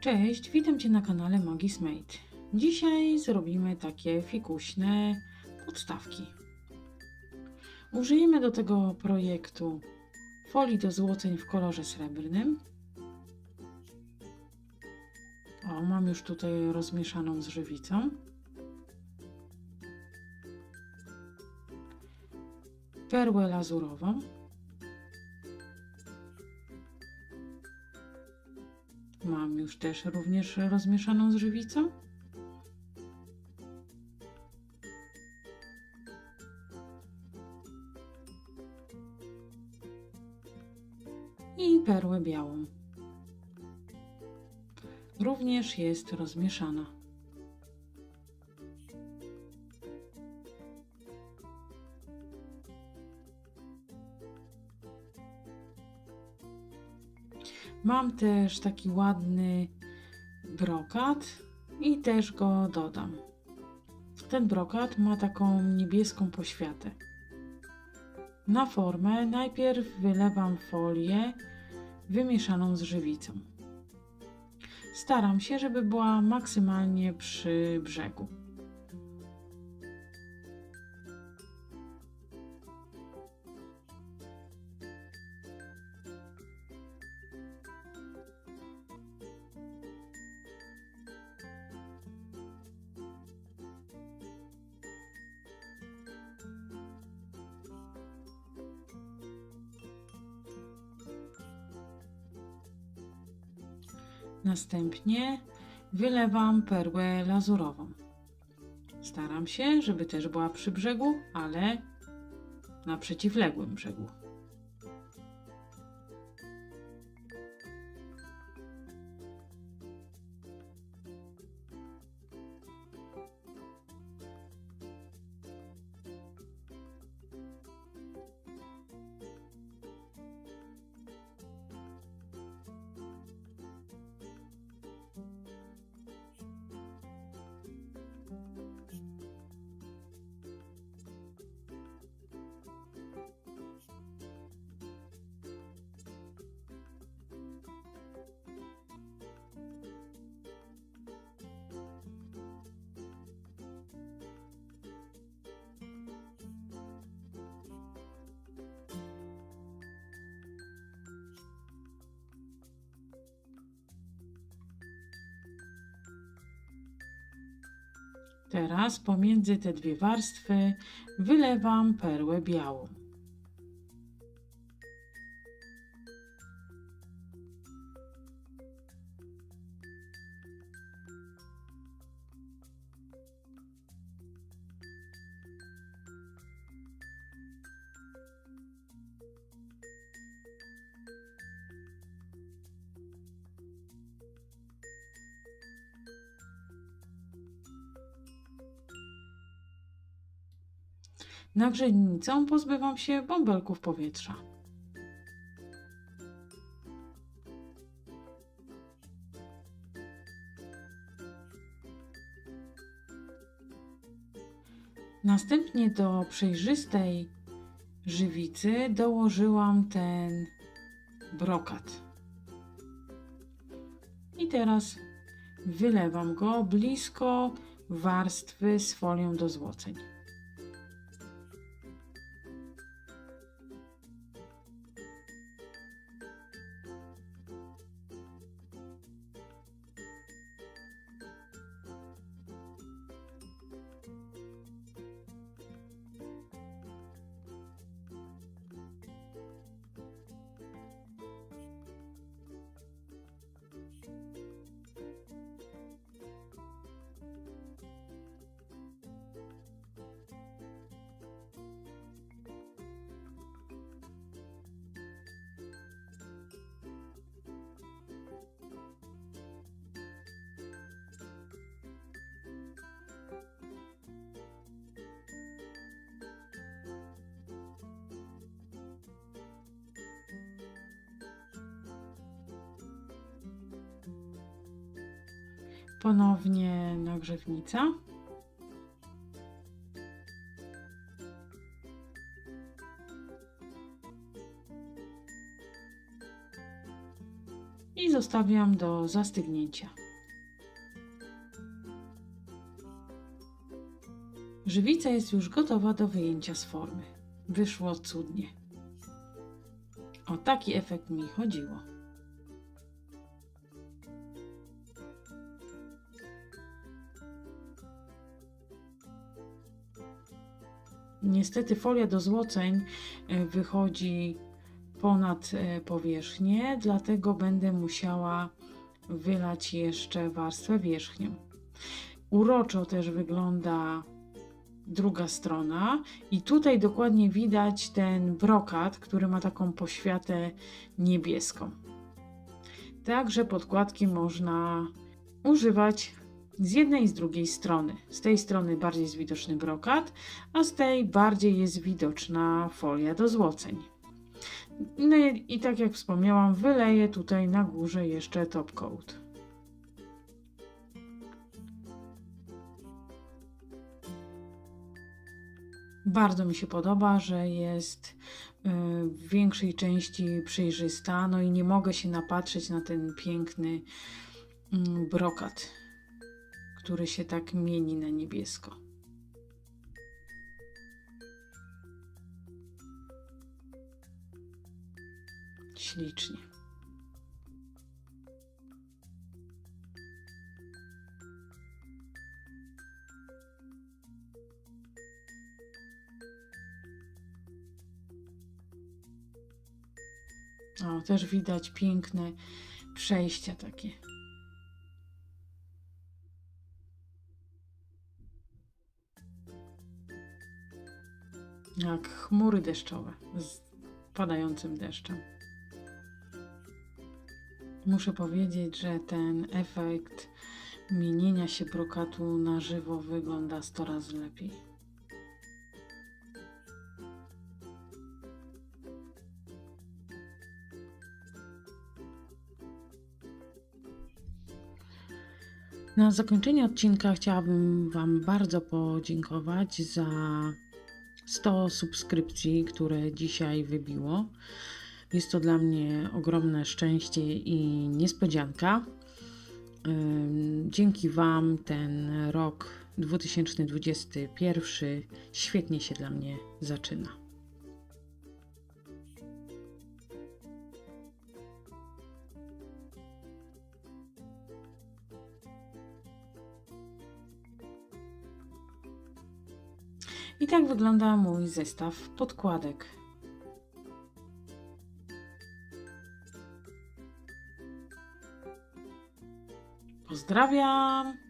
Cześć, witam Cię na kanale Magis Made. Dzisiaj zrobimy takie fikuśne podstawki. Użyjemy do tego projektu folii do złoceń w kolorze srebrnym. O, mam już tutaj rozmieszaną z żywicą. Perłę lazurową. Mam już też również rozmieszaną z żywicą. I perłę białą. Również jest rozmieszana. Mam też taki ładny brokat i też go dodam. Ten brokat ma taką niebieską poświatę. Na formę najpierw wylewam folię wymieszaną z żywicą. Staram się, żeby była maksymalnie przy brzegu. Następnie wylewam perłę lazurową. Staram się, żeby też była przy brzegu, ale na przeciwległym brzegu. Teraz pomiędzy te dwie warstwy wylewam perłę białą. Nagrzędnicą pozbywam się bąbelków powietrza. Następnie do przejrzystej żywicy dołożyłam ten brokat. I teraz wylewam go blisko warstwy z folią do złoceń. Ponownie nagrzewnica. I zostawiam do zastygnięcia. Żywica jest już gotowa do wyjęcia z formy. Wyszło cudnie. O taki efekt mi chodziło. Niestety folia do złoceń e, wychodzi ponad e, powierzchnię, dlatego będę musiała wylać jeszcze warstwę wierzchnią. Uroczo też wygląda druga strona i tutaj dokładnie widać ten brokat, który ma taką poświatę niebieską. Także podkładki można używać z jednej i z drugiej strony. Z tej strony bardziej jest widoczny brokat, a z tej bardziej jest widoczna folia do złoceń. No i, tak jak wspomniałam, wyleję tutaj na górze jeszcze top coat. Bardzo mi się podoba, że jest y, w większej części przejrzysta, no i nie mogę się napatrzeć na ten piękny mm, brokat, który się tak mieni na niebiesko. Ślicznie. O, też widać piękne przejścia takie. Jak chmury deszczowe z padającym deszczem. Muszę powiedzieć, że ten efekt mienienia się brokatu na żywo wygląda 100 razy lepiej. Na zakończenie odcinka chciałabym Wam bardzo podziękować za 100 subskrypcji, które dzisiaj wybiło. Jest to dla mnie ogromne szczęście i niespodzianka. Dzięki Wam ten rok 2021 świetnie się dla mnie zaczyna. I tak wygląda mój zestaw podkładek. Pozdrawiam!